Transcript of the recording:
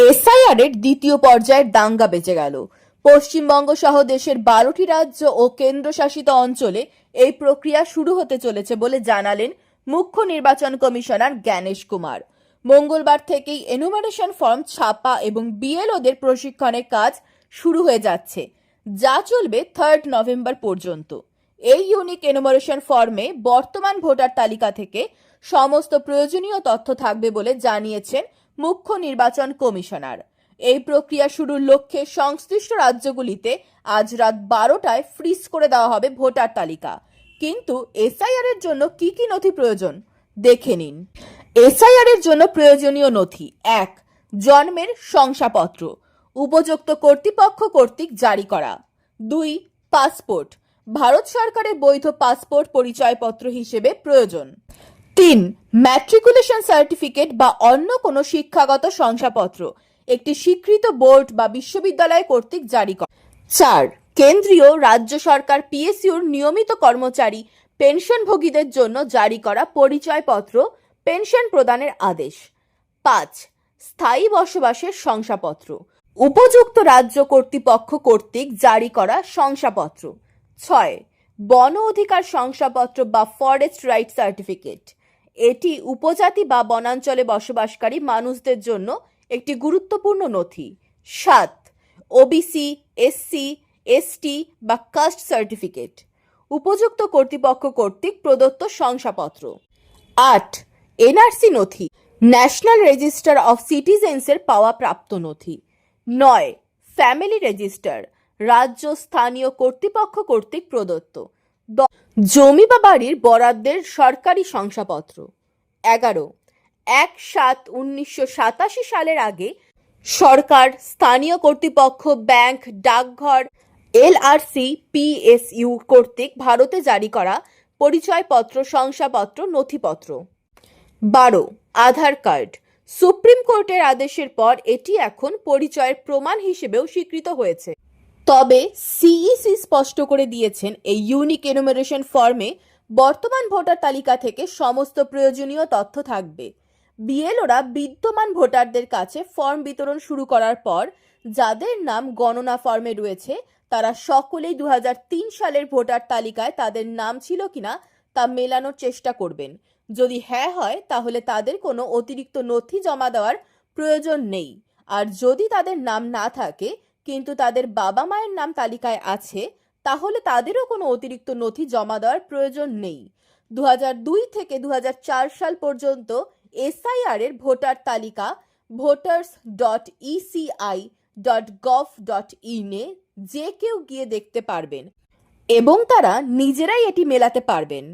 SIR এর দ্বিতীয় পর্যায়ের দাঙ্গা বেঁচে গেল। পশ্চিমবঙ্গ সহ দেশের বারোটি রাজ্য ও কেন্দ্রশাসিত অঞ্চলে এই প্রক্রিয়া শুরু হতে চলেছে বলে জানালেন মুখ্য নির্বাচন কমিশনার জ্ঞানেশ কুমার। মঙ্গলবার থেকেই এনুমারেশন ফর্ম ছাপা এবং বিএলওদের প্রশিক্ষণের কাজ শুরু হয়ে যাচ্ছে। যা চলবে থার্ড নভেম্বর পর্যন্ত। এই ইউনিক এনুমারেশন ফর্মে বর্তমান ভোটার তালিকা থেকে সমস্ত প্রয়োজনীয় তথ্য থাকবে বলে জানিয়েছেন মুখ্য নির্বাচন কমিশনার। এই প্রক্রিয়া শুরুর লক্ষ্যে সংশ্লিষ্ট রাজ্যগুলিতে আজ রাত বারোটায় ফ্রিজ করে দেওয়া হবে ভোটার তালিকা। কিন্তু এসআইআর এর জন্য কি কি নথি প্রয়োজন? দেখে নিন। এসআইআর এর জন্য প্রয়োজনীয় নথি এক, জন্মের শংসাপত্র, উপযুক্ত কর্তৃপক্ষ কর্তৃক জারি করা। দুই, পাসপোর্ট, ভারত সরকারের বৈধ পাসপোর্ট পরিচয়পত্র হিসেবে প্রয়োজন। তিন ম্যাট্রিকুলেশন সার্টিফিকেট বা অন্য কোনো শিক্ষাগত শংসাপত্র, একটি স্বীকৃত বোর্ড বা বিশ্ববিদ্যালয় কর্তৃক জারি করা। চার, কেন্দ্রীয় রাজ্য সরকার পিএসইউর নিয়মিত কর্মচারী, পেনশনভোগীদের জন্য জারি করা পরিচয়পত্র, পেনশন প্রদানের আদেশ। পাঁচ, স্থায়ী বসবাসের শংসাপত্র, উপযুক্ত রাজ্য কর্তৃপক্ষ কর্তৃক জারি করা শংসাপত্র। ছয়, বন অধিকার শংসাপত্র বা ফরেস্ট রাইট সার্টিফিকেট এটি উপজাতি বা বনাঞ্চলে বসবাসকারী মানুষদের জন্য একটি গুরুত্বপূর্ণ নথি। সাত ওবিসি এসসি এসটি বা কাস্ট সার্টিফিকেট উপযুক্ত কর্তৃপক্ষ কর্তৃক প্রদত্ত শংসাপত্র। আট এনআরসি নথি ন্যাশনাল রেজিস্টার অফ সিটিজেন্সের পাওয়া প্রাপ্ত নথি। নয় ফ্যামিলি রেজিস্টার রাজ্য স্থানীয় কর্তৃপক্ষ কর্তৃক প্রদত্ত। জমি বা বাড়ির বরাদ্দের সরকারি শংসাপত্র। এগারো। এক সাত উনিশশো সাতাশি সালের আগে সরকার, স্থানীয় কর্তৃপক্ষ, ব্যাংক, ডাকঘর এলআরসি পিএসইউ কর্তৃক ভারতে জারি করা পরিচয়পত্র, শংসাপত্র, নথিপত্র। বারো। আধার কার্ড। সুপ্রিম কোর্টের আদেশের পর এটি এখন পরিচয়ের প্রমাণ হিসেবেও স্বীকৃত হয়েছে। তবে সিইসি স্পষ্ট করে দিয়েছেন এই ইউনিক এনুমারেশন ফর্মে বর্তমান ভোটার তালিকা থেকে সমস্ত প্রয়োজনীয় তথ্য থাকবে। বিএলওরা বিদ্যমান ভোটারদের কাছে ফর্ম বিতরণ শুরু করার পর যাদের নাম গণনা ফর্মে রয়েছে, তারা সকলেই দু হাজার তিন সালের ভোটার তালিকায় তাদের নাম ছিল কিনা তা মেলানোর চেষ্টা করবেন। যদি হ্যাঁ হয়, তাহলে তাদের কোনো অতিরিক্ত নথি জমা দেওয়ার প্রয়োজন নেই। আর যদি তাদের নাম না থাকে কিন্তু তাদের বাবা মায়ের নাম তালিকায় আছে, তাহলে তাদেরও কোনো অতিরিক্ত নথি জমা দেওয়ার প্রয়োজন নেই। দু দুই থেকে দু হাজার চার সাল পর্যন্ত এসআইআর এর ভোটার তালিকা voters dot ECI dot gov dot ইনে যে কেউ গিয়ে দেখতে পারবেন এবং তারা নিজেরাই এটি মেলাতে পারবেন।